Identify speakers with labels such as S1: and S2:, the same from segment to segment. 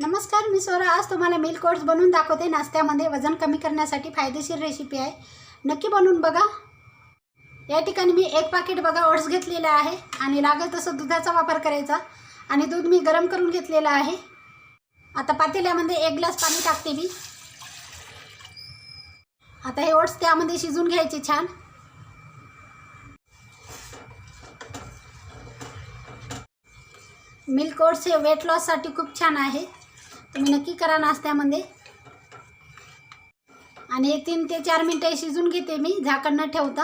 S1: नमस्कार मी स्वरा आज तुम्हाला मिल्क ओट्स बनवून दाखवते. नाश्त्यामध्ये वजन कमी करण्यासाठी फायदेशीर रेसिपी आहे. नक्की बनवून बघा. या ठिकाणी मी एक पाकिट बघा ओट्स घेतलेलं आहे. आणि लागेल तसं दुधाचा वापर करायचा. आणि दूध मी गरम करून घेतलेलं आहे. आता पातेल्यामध्ये एक ग्लास पाणी टाकते मी. आता हे ओट्स त्यामध्ये शिजून घ्यायचे छान. मिल्क ओट्स हे वेट लॉससाठी खूप छान आहे. तुम्ही नक्की करा नाश्त्यामध्ये. आणि हे तीन ते चार मिनटं शिजून घेते मी झाकण न ठेवता.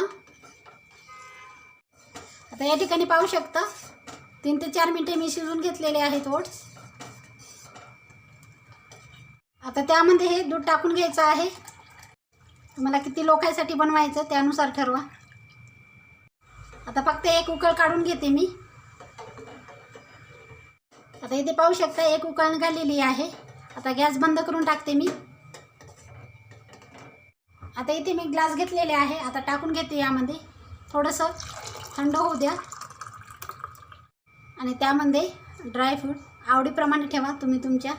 S1: आता या ठिकाणी पाहू शकता तीन ते चार मिनटे मी शिजून घेतलेले आहेत ओट्स. आता त्यामध्ये हे दूध टाकून घ्यायचं आहे. तुम्हाला किती लोकांसाठी बनवायचं त्यानुसार ठरवा. आता फक्त एक उकळ काढून घेते मी. आता इथे पाहू शकता एक उकळण घालेली आहे. आता गॅस बंद करून टाकते मी. आता इथे मी ग्लास घेतलेले आहे. आता टाकून घेते यामध्ये. थोडंसं थंड होऊ द्या. आणि त्यामध्ये ड्रायफ्रूट आवडीप्रमाणे ठेवा तुम्ही तुमच्या.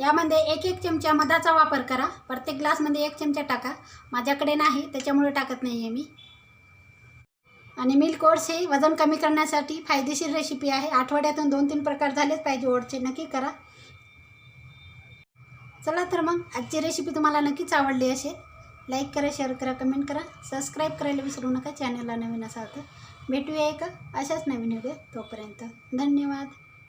S1: यामध्ये एक एक चमचा मधाचा वापर करा. प्रत्येक ग्लासमध्ये एक चमचा टाका. माझ्याकडे नाही त्याच्यामुळे टाकत नाही आहे मी. आणि मिल्क ओट्स हे वजन कमी करण्यासाठी फायदेशीर रेसिपी आहे. आठवड्यातून दोन तीन प्रकार झालेच पाहिजे ओटचे नक्की करा. चला तर मग आजची रेसिपी तुम्हाला नक्कीच आवडली असेल. लाईक करा शेअर करा कमेंट करा. सबस्क्राईब करायला विसरू नका. चॅनलला नवीन असा तर. भेटूया एका अशाच नवीन व्हिडिओ तोपर्यंत. धन्यवाद.